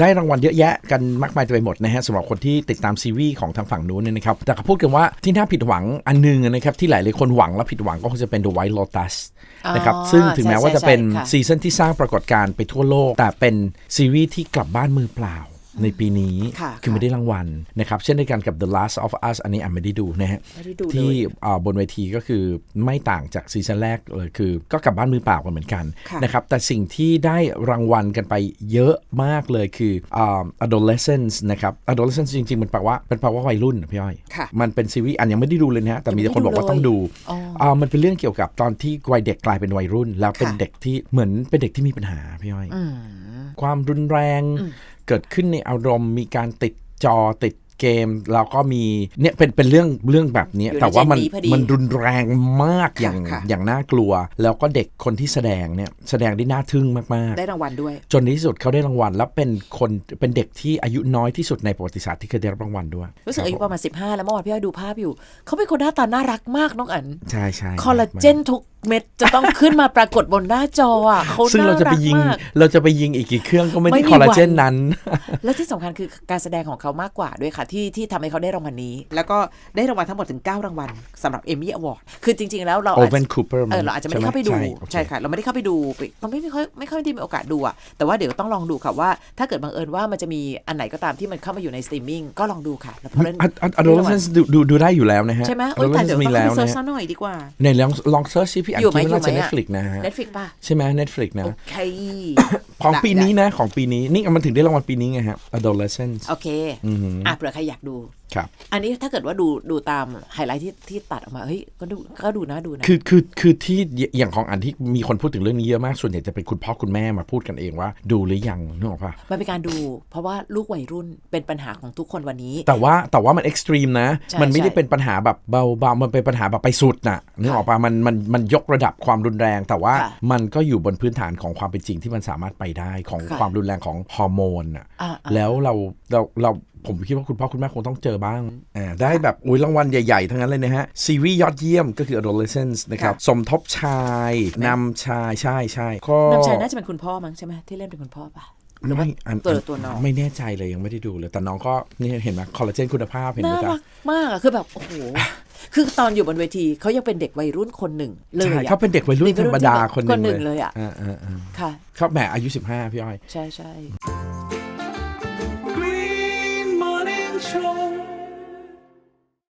ได้รางวัลเยอะแยะกันมากมายเต็มไปหมดนะฮะสำหรับคนที่ติดตามซีรีส์ของทางฝั่งนู้นเนี่ยนะครับ แต่เขาพูดกันว่าที่น่าผิดหวังอันหนึงนะครับ ที่หลายๆคนหวังและผิดหวังก็คงจะเป็น The White Lotus นะครับอ๋อซึ่งถึงแม้ว่าจะเป็นใช่ใช่ค่ะซีซั่นที่สร้างปรากฏการณ์ไปทั่วโลก แต่เป็นซีรีส์ที่กลับบ้านมือเปล่า ในปีนี้ค่ะคือไม่ได้รางวัลนะครับเช่นเดียวกันกับ The Last of Us อันนี้อะไม่ได้ดูนะฮะไม่ได้ดูเลย ที่อ่าบนเวทีก็คือไม่ต่างจากซีซั่นแรกเลยคือ ก็กลับบ้านมือเปล่ากันเหมือนกันค่ะ นะครับแต่สิ่งที่ได้รางวัลกันไปเยอะมากเลยคืออ่า adolescence นะครับ adolescence จริงๆ มันแปลว่าเป็นแปลว่าวัยรุ่นนะพี่อ้อย ค่ะ มันเป็นซีรีส์อันยังไม่ได้ดูเลยนะฮะแต่มีแต่คนบอกว่าต้องดูอ๋ออ่ามันเป็นเรื่องเกี่ยวกับตอนที่วัยเด็กกลายเป็นวัยรุ่น แล้วเป็นค่ะ เด็กที่เหมือนเป็นเด็กที่มีปัญหาพี่อ้อยความรุนแรง เกิดขึ้นในอารมณ์ มีการติดจอติดเกมแล้วก็มีเนี่ยเป็นเป็นเรื่องเรื่องแบบเนี้ยอยู่ในแต่ว่ามันเจนนี้พอดีมันรุนแรงมากอย่างค่ะอย่างน่ากลัว แล้วก็เด็กคนที่แสดงเนี่ยแสดงได้น่าทึ่งมากได้รางวัลด้วยๆจนในที่สุดเขาได้รางวัล แล้วเป็นคนเป็นเด็กที่อายุน้อยที่สุดในประวัติศาสตร์ที่เคยได้รับรางวัลด้วย รู้สึกอายุประมาณ15 แล้วเมื่อวานพี่อ้อยดูภาพอยู่ เขาเป็นคนหน้าตาน่ารักมากน้องอันใช่ใช่คอลลาเจนทุกเม็ดจะต้องขึ้นมาปรากฏบนหน้าจออะเขาซึ่งน่าเราจะไปรักยิงมากเราจะไปยิงอีกกี่เครื่องก็ไม่ไม่ได้มีคอลลาเจนวันนั้น และที่สำคัญคือการแสดงของเขามากกว่าด้วยค่ะ ที่ที่ทำให้เขาได้รางวัลนี้ แล้วก็ได้รางวัลทั้งหมดถึง 9 รางวัลสำหรับเอมี่อวอร์ดคือจริง ๆ แล้วเราอาจ Owen Cooper เออเราอาจจะไม่ได้เข้าไปดูใช่ไหมใช่โอเคใช่ค่ะ เราไม่ได้เข้าไปดูเราไม่ไม่ค่อยไม่ค่อยได้มีโอกาสดูอะแต่ว่าเดี๋ยวต้องลองดูค่ะว่า ถ้าเกิดบังเอิญว่ามันจะมีอันไหนก็ตามที่มันเข้ามาอยู่ในสตรีมมิ่งก็ลองดูค่ะแล้วเพราะฉะนั้นอะอะ adolescence ดูดูดูได้อยู่แล้วนะฮะใช่ไหมโอ้ยแต่เดี๋ยว adolescence มีต้องแล้วไปเซิร์ชนะซะฮะหน่อยดีกว่าในลองลองเซิร์ชซิพี่อันอยู่ไหมคิดว่าน่าจะ อยู่ไหมอะ Netflix นะฮะ Netflix ป่ะใช่ไหม Netflix นะ โอเค ของได้ปีนี้นะ ของปีนี้ นี่มันถึงได้รางวัลปีนี้ไงฮะ adolescence โอเคอะเผื่อใครอยากดู ครับอันนี้ถ้าเกิดว่าดูดูตามไฮไลท์ที่ที่ตัดออกมาเฮ้ยก็ดูก็ดูนะดูนะ คือคือคือที่อย่างของอันที่มีคนพูดถึงเรื่องนี้เยอะมากส่วนใหญ่จะเป็นคุณพ่อคุณแม่มาพูดกันเองว่า ดูหรือยังนึกออกปะมันเป็นการดู เพราะว่าลูกวัยรุ่นเป็นปัญหาของทุกคนวันนี้ แต่ว่าแต่ว่ามันเอ็กซ์ตรีมนะใช่มันไม่ได้ใช่เป็นปัญหาแบบเบาๆมันเป็นปัญหาแบบไปสุดน่ะนึกออกปะมันมันมันยกระดับความรุนแรง แต่ว่าค่ะมันก็อยู่บนพื้นฐานของความเป็นจริงที่มันสามารถไปได้ของค่ะความรุนแรงของฮอร์โมนอะอ่าๆแล้วเราเราเรา ผมคิดว่าคุณพ่อคุณแม่คงต้องเจอบ้างอ่าได้แบบอุ้ยรางวัลใหญ่ๆ ทั้งนั้นเลยนะฮะ ซีรีส์ยอดเยี่ยมก็คือ adolescence นะครับค่ะสมทบชายนำชายใช่ใช่ก็น้ำชายน่าจะเป็นคุณพ่อมั้งใช่ไหมที่เล่นเป็นคุณพ่อปะหรือว่าไม่อันตัวอันตัวน้องไม่แน่ใจเลยยังไม่ได้ดูเลย แต่น้องก็นี่เห็นไหมคอลลาเจนคุณภาพเห็นไหมน่าจ๊ะรักมากอะคือแบบ โอ้โห คือตอนอยู่บนเวทีเขายังเป็นเด็กวัยรุ่นคนหนึ่งเลยใช่อะเขาเป็นเด็กวัยรุ่นธรรมดาคนหคนหนึ่นึ่งงเลยอะอ่าอ่าอ่าค่ะเขาแหมอายุ 15 พี่อ้อย ใช่ใช่